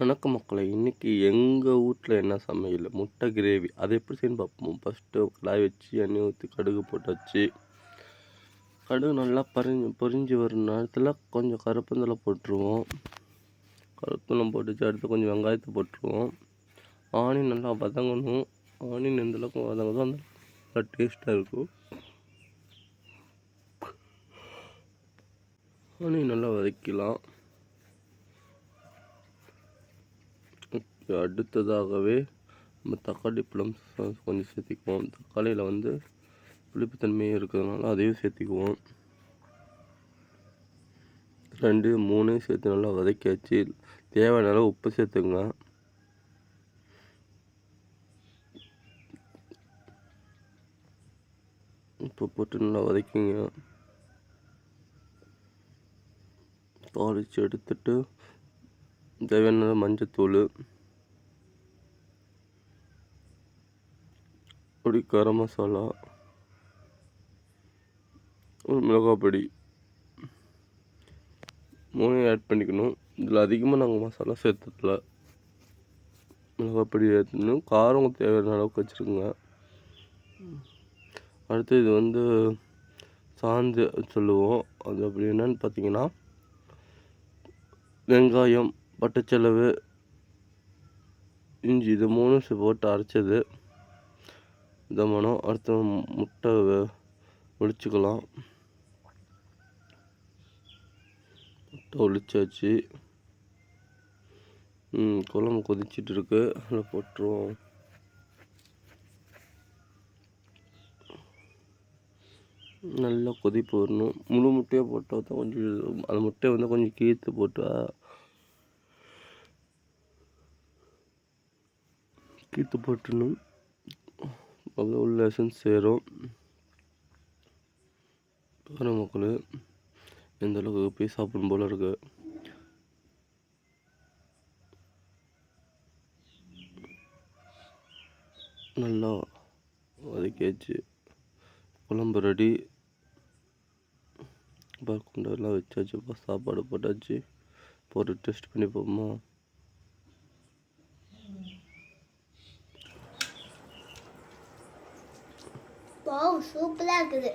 வணக்கம் மக்களை இன்றைக்கி எங்கள் வீட்டில் என்ன சமையல்? முட்டை கிரேவி. அதை எப்படி செய்யணும் பார்ப்போம். ஃபஸ்ட்டு கடாய் வச்சு எண்ணெய் ஊற்றி கடுகு போட்டாச்சு. கடுகு நல்லா பறிஞ்சு பொரிஞ்சு வர நேரத்தில் கொஞ்சம் கருப்பந்தலை போட்டுருவோம். கருப்பந்தலம் போட்டுச்சு. அடுத்து கொஞ்சம் வெங்காயத்தை போட்டுருவோம். ஆனியன் நல்லா வதங்கணும். ஆனியன் எந்த அளவுக்கு வதங்குதோ அந்த நல்லா டேஸ்ட்டாக இருக்கும். ஆனியன் நல்லா வதக்கலாம் அடுத்ததாகவே நம்ம தக்காளி பழம் கொஞ்சம் சேர்த்திக்குவோம். தக்காளியில் வந்து புளிப்புத்தன்மை இருக்கிறதுனால அதையும் சேர்த்திக்குவோம். ரெண்டு மூணு சேர்த்து நல்லா வதக்கியாச்சு. தேவையான அளவு உப்பு சேர்த்துங்க உப்பு போட்டு நல்லா வதக்கிங்க. தாளித்து எடுத்துட்டு தேவையான மஞ்சத்தூள். பொடி கரம் மசாலா ஒரு மிளகாய் பொடி. மூணையும் ஆட் பண்ணிக்கணும். இதில் அதிகமாக நாங்கள் மசாலா சேர்த்ததில்ல. மிளகாய் பொடி ஏற்றணும் காரம் தேவையான அளவுக்கு வச்சுருங்க அடுத்து இது வந்து சாந்து சொல்லுவோம். அது அப்படி என்னன்னு பார்த்தீங்கன்னா வெங்காயம் பட்டைச்செலவு இஞ்சி இது மூணும் போட்டு அரைச்சது. இந்த மனம் அடுத்து முட்டை வே- ஒழிச்சுக்கலாம் முட்டை ஒழிச்சாச்சு குழம்பு கொதிச்சிட்டு இருக்கு அதில் போட்டுருவோம். நல்லா கொதிப்பு வரணும். முழு முட்டையாக போட்டால் தான் கொஞ்சம் அந்த முட்டையை வந்து கொஞ்சம் கீழ்த்து போட்டால் கீழ்த்து போட்டுடணும். அவ்வளோ உள்ள எசன்ஸ் சேரும். பாரு மக்கள் எந்த அளவுக்கு போய் சாப்பிடும் போல் இருக்கு. நல்லா வதக்கியாச்சு. குழம்பு ரெடி பர்குண்டா எல்லாம் வச்சாச்சு. இப்போ சாப்பாடு போட்டாச்சு. போட்டு டெஸ்ட் பண்ணி போமா வாவ் சூப்பராக இருக்குது